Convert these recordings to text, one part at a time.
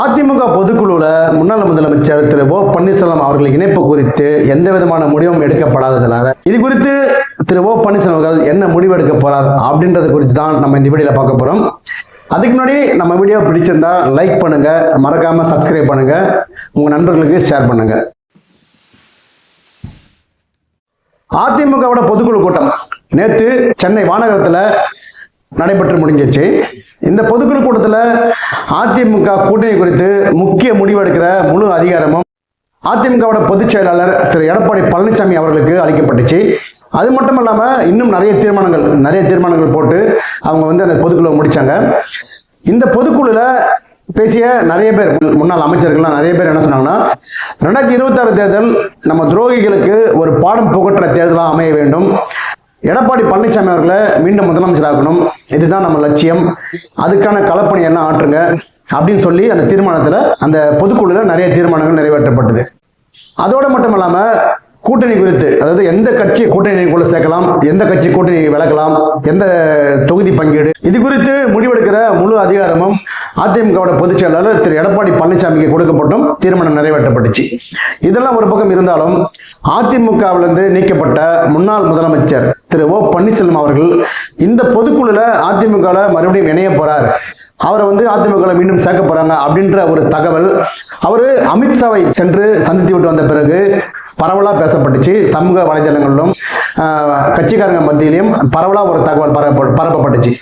அதிமுக பொதுக்குழுவில் முன்னாள் முதலமைச்சர் திரு ஓ பன்னீர்செல்வம் அவர்கள் இணைப்பு குறித்து எந்த விதமான முடிவும் எடுக்கப்படாததுனால இது குறித்து திரு ஓ பன்னீர்செல்வம் அவர்கள் என்ன முடிவு எடுக்க போறார் அப்படின்றது குறித்து தான் நம்ம இந்த வீடியோல பார்க்க போறோம். அதுக்கு முன்னாடி நம்ம வீடியோ பிடிச்சிருந்தா லைக் பண்ணுங்க மறக்காம சப்ஸ்கிரைப் பண்ணுங்க உங்க நண்பர்களுக்கு ஷேர் பண்ணுங்க. அதிமுகவோட பொதுக்குழு கூட்டம். நேத்து சென்னை மாநகரத்துல நடைபெற்று முடிஞ்சிச்சு. இந்த பொதுக்குழு கூட்டத்தில் அதிமுக கூட்டணி குறித்து முக்கிய முடிவெடுக்கிற முழு அதிகாரமும் அதிமுகவோட பொதுச் செயலாளர் திரு எடப்பாடி பழனிசாமி அவர்களுக்கு அளிக்கப்பட்டுச்சு. அது மட்டும் இல்லாமல் இன்னும் நிறைய தீர்மானங்கள் நிறைய தீர்மானங்கள் போட்டு அவங்க வந்து அந்த பொதுக்குழுவை முடிச்சாங்க. இந்த பொதுக்குழுல பேசிய நிறைய பேர் முன்னாள் அமைச்சர்கள்லாம் நிறைய பேர் என்ன சொன்னாங்கன்னா ரெண்டாயிரத்தி இருபத்தாறு தேர்தல் நம்ம துரோகிகளுக்கு ஒரு பாடம் புகட்டுற தேர்தலாக அமைய வேண்டும். எடப்பாடி பழனிசாமி அவர்களை மீண்டும் முதலமைச்சராக்கணும் இதுதான் நம்ம லட்சியம். அதுக்கான களப்பணி என்ன ஆற்றுங்க? அப்படின்னு சொல்லி அந்த தீர்மானத்தில் அந்த பொதுக்குழுல நிறைய தீர்மானங்கள் நிறைவேற்றப்பட்டது. அதோட மட்டும் இல்லாமல் கூட்டணி குறித்து அதாவது எந்த கட்சி கூட்டணிக்குள்ள சேர்க்கலாம் எந்த கட்சி கூட்டணி விளக்கலாம் எந்த தொகுதி பங்கீடு இது குறித்து முடிவெடுக்கிற முழு அதிகாரமும் அதிமுகவோட பொதுச் செயலாளர் திரு எடப்பாடி பழனிசாமிக்கு கொடுக்கப்பட்டும். தீர்மானம் நிறைவேற்றப்பட்டுச்சு. இதெல்லாம் ஒரு பக்கம் இருந்தாலும் அதிமுகவிலிருந்து நீக்கப்பட்ட முன்னாள் முதலமைச்சர் திரு ஓ பன்னீர்செல்வம் அவர்கள் இந்த பொதுக்குழுல அதிமுகவில் மறுபடியும் இணைய போறார். அவரை வந்து அதிமுக மீண்டும் சேர்க்க போறாங்க அப்படின்ற ஒரு தகவல் அவர் அமித்ஷாவை சென்று சந்தித்து விட்டு வந்த பிறகு பரவலா பேசப்பட்டுச்சு. சமூக வலைதளங்களிலும் ஆஹ், கட்சிக்காரங்க மத்தியிலையும் பரவலா ஒரு தகவல் பரப்ப பரப்பப்பட்டுச்சு.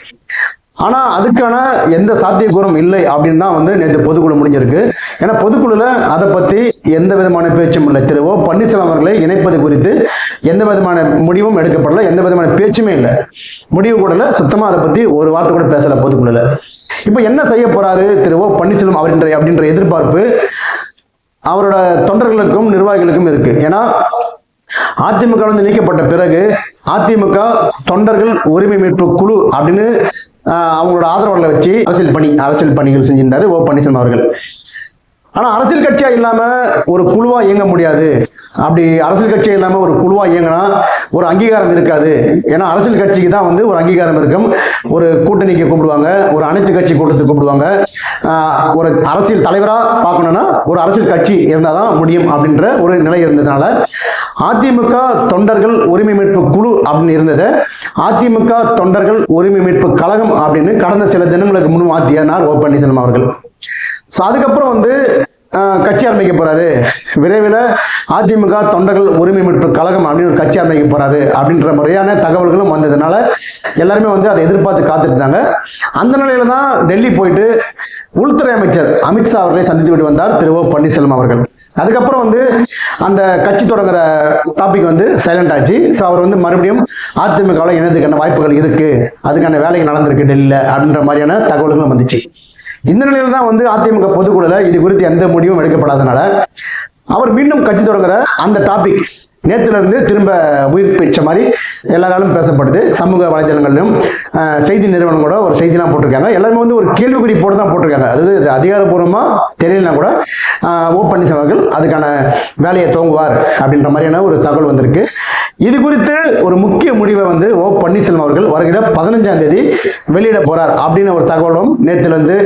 ஆனா அதுக்கான எந்த சாத்தியக்கூறும் இல்லை அப்படின்னு தான் வந்து நேற்று பொதுக்குழு முடிஞ்சிருக்கு. ஏன்னா பொதுக்குழுல அதை பத்தி எந்த விதமான பேச்சும் இல்லை. திரு ஓ பன்னீர்செல்வம் அவர்களை இணைப்பது குறித்து எந்த விதமான முடிவும் எடுக்கப்படல எந்த விதமான பேச்சுமே இல்லை. முடிவு கூடல சுத்தமா அதை பத்தி ஒரு வார்த்தை கூட பேசல பொதுக்குழுல. இப்போ என்ன செய்ய போறாரு திரு ஓ பன்னீர்செல்வம் அவரின்ற அப்படின்ற எதிர்பார்ப்பு? அவரோட தொண்டர்களுக்கும் நிர்வாகிகளுக்கும் இருக்கு. ஏன்னா அதிமுக வந்து நீக்கப்பட்ட பிறகு அதிமுக தொண்டர்கள் உரிமை மீட்பு குழு அப்படின்னு ஆஹ், அவங்களோட ஆதரவாளர்களை வச்சு அரசியல் பணி அரசியல் பணிகள் செஞ்சிருந்தாரு ஓ பன்னீர்செல்வம் அவர்கள். ஆனா அரசியல் கட்சியா இல்லாம ஒரு குழுவா இயங்க முடியாது. அப்படி அரசியல் கட்சி இல்லாம ஒரு குழுவா இயங்கினா ஒரு அங்கீகாரம் இருக்காது. ஏன்னா அரசியல் கட்சிக்கு தான் வந்து ஒரு அங்கீகாரம் இருக்கும். ஒரு கூட்டணிக்கு கூப்பிடுவாங்க ஒரு அனைத்து கட்சி கூட்டத்துக்கு கூப்பிடுவாங்க. ஆஹ் ஒரு அரசியல் தலைவரா பார்க்கணும்னா ஒரு அரசியல் கட்சி இருந்தால் தான் முடியும் அப்படின்ற ஒரு நிலை இருந்ததுனால அதிமுக தொண்டர்கள் உரிமை மீட்பு குழு அப்படின்னு இருந்தது. அதிமுக தொண்டர்கள் உரிமை மீட்பு கழகம் அப்படின்னு கடந்த சில தினங்களுக்கு முன் மாத்தியார் ஓ பன்னீர்செல்வம் அவர்கள். ஸோ அதுக்கப்புறம் வந்து கட்சி ஆரம்பிக்க போறாரு. விரைவில் அதிமுக தொண்டர்கள் உரிமை மீட்பு கழகம் அப்படின்னு ஒரு கட்சி ஆரம்பிக்க போறாரு அப்படின்ற முறையான தகவல்களும் வந்ததுனால எல்லாருமே வந்து அதை எதிர்பார்த்து காத்துட்டு இருந்தாங்க அந்த நிலையில தான் டெல்லி போயிட்டு உள்துறை அமைச்சர் அமித்ஷா அவர்களை சந்தித்து விட்டு வந்தார் திரு ஓ பன்னீர்செல்வம் அவர்கள். அதுக்கப்புறம் வந்து அந்த கட்சி தொடங்குற டாபிக் வந்து சைலண்ட் ஆச்சு. ஸோ அவர் வந்து மறுபடியும் அதிமுகவில் இணையத்துக்கான வாய்ப்புகள் இருக்கு. அதுக்கான வேலைகள் நடந்திருக்கு டெல்லியில் அப்படின்ற மாதிரியான தகவல்களும் வந்துச்சு. இந்த நிலையில தான் வந்து அதிமுக பொதுக்குழுல இது குறித்து எந்த முடிவும் எடுக்கப்படாதனால அவர் மீண்டும் கட்சி தொடங்குற அந்த டாபிக் நேற்றுல இருந்து திரும்ப உயிர் பெற்ற மாதிரி எல்லாராலும் பேசப்படுது. சமூக வலைதளங்களிலும் செய்தி நிறுவனம் கூட ஒரு செய்திலாம் போட்டிருக்காங்க. எல்லாருமே வந்து ஒரு கேள்விக்குறி போட்டு தான் போட்டிருக்காங்க. அதாவது அதிகாரப்பூர்வமாக தெரியலனா கூட ஓ பன்னீர்செல்வம் அவர்கள் அதுக்கான வேலையை துவங்குவார் அப்படின்ற மாதிரியான ஒரு தகவல் வந்திருக்கு. இது குறித்து ஒரு முக்கிய முடிவை வந்து ஓ பன்னீர்செல்வம் அவர்கள் வருகிற பதினஞ்சாம் தேதி வெளியிட போறார் அப்படின்னு ஒரு தகவலும் நேத்துல வந்து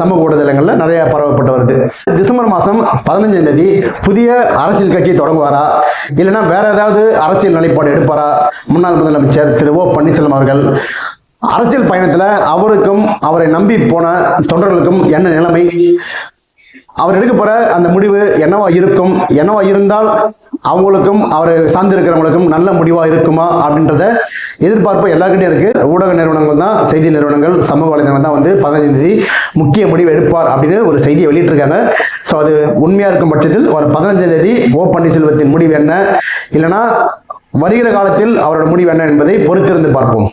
சமூக ஊடகங்களில் நிறைய பரவப்பட்டு வருது. டிசம்பர் மாதம் பதினஞ்சாம் தேதி புதிய அரசியல் கட்சி தொடங்குவாரா? இல்லைன்னா வேற ஏதாவது அரசியல் நிலைப்பாடு எடுப்பாரா? முன்னாள் முதலமைச்சர் திரு ஓ பன்னீர்செல்வம் அவர்கள் அரசியல் பயணத்தில் அவருக்கும் அவரை நம்பி போன தொண்டர்களுக்கும் என்ன நிலைமை? அவர் எடுக்க போகிற அந்த முடிவு என்னவா இருக்கும்? என்னவா இருந்தால் அவங்களுக்கும் அவரை சார்ந்திருக்கிறவங்களுக்கும் நல்ல முடிவா இருக்குமா? அப்படின்றத எதிர்பார்ப்பு எல்லாருக்கிட்டையும் இருக்கு. ஊடக நிறுவனங்கள் தான் செய்தி நிறுவனங்கள் சமூக வலைதளங்கள் தான் வந்து பதினஞ்சு தேதி முக்கிய முடிவு எடுப்பார் அப்படின்னு ஒரு செய்தியை வெளியிட்டிருக்காங்க. ஸோ அது உண்மையா இருக்கும் பட்சத்தில் ஒரு பதினஞ்சாம் தேதி ஓ பன்னீர்செல்வத்தின் முடிவு என்ன? இல்லைன்னா வருகிற காலத்தில் அவரோட முடிவு என்ன என்பதை பொறுத்திருந்து பார்ப்போம்.